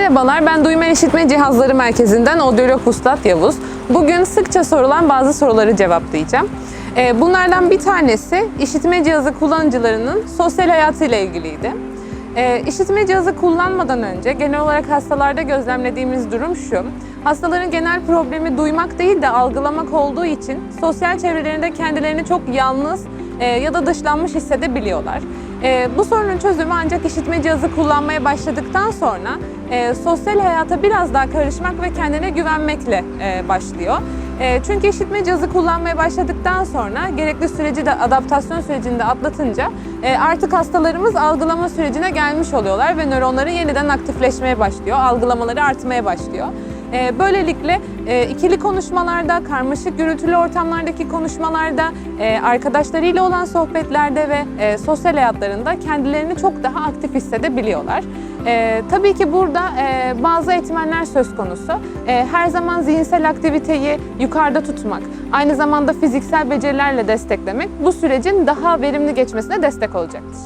Merhabalar, ben Duyma İşitme Cihazları Merkezi'nden Odyolog Ustad Yavuz. Bugün sıkça sorulan bazı soruları cevaplayacağım. Ee, Bunlardan bir tanesi işitme cihazı kullanıcılarının sosyal hayatıyla ilgiliydi. Ee, İşitme cihazı kullanmadan önce genel olarak hastalarda gözlemlediğimiz durum şu. Hastaların genel problemi duymak değil de algılamak olduğu için sosyal çevrelerinde kendilerini çok yalnız e, ya da dışlanmış hissedebiliyorlar. E, bu sorunun çözümü ancak işitme cihazı kullanmaya başladıktan sonra e, sosyal hayata biraz daha karışmak ve kendine güvenmekle e, başlıyor. E, çünkü işitme cihazı kullanmaya başladıktan sonra gerekli süreci de adaptasyon sürecini de atlatınca e, artık hastalarımız algılama sürecine gelmiş oluyorlar ve nöronları yeniden aktifleşmeye başlıyor, algılamaları artmaya başlıyor. E, Böylelikle e, ikili konuşmalarda, karmaşık gürültülü ortamlardaki konuşmalarda, e, arkadaşlarıyla olan sohbetlerde ve e, sosyal hayatlarında kendilerini çok daha aktif hissedebiliyorlar. E, Tabii ki burada e, bazı etmenler söz konusu. E, Her zaman zihinsel aktiviteyi yukarıda tutmak, aynı zamanda fiziksel becerilerle desteklemek bu sürecin daha verimli geçmesine destek olacaktır.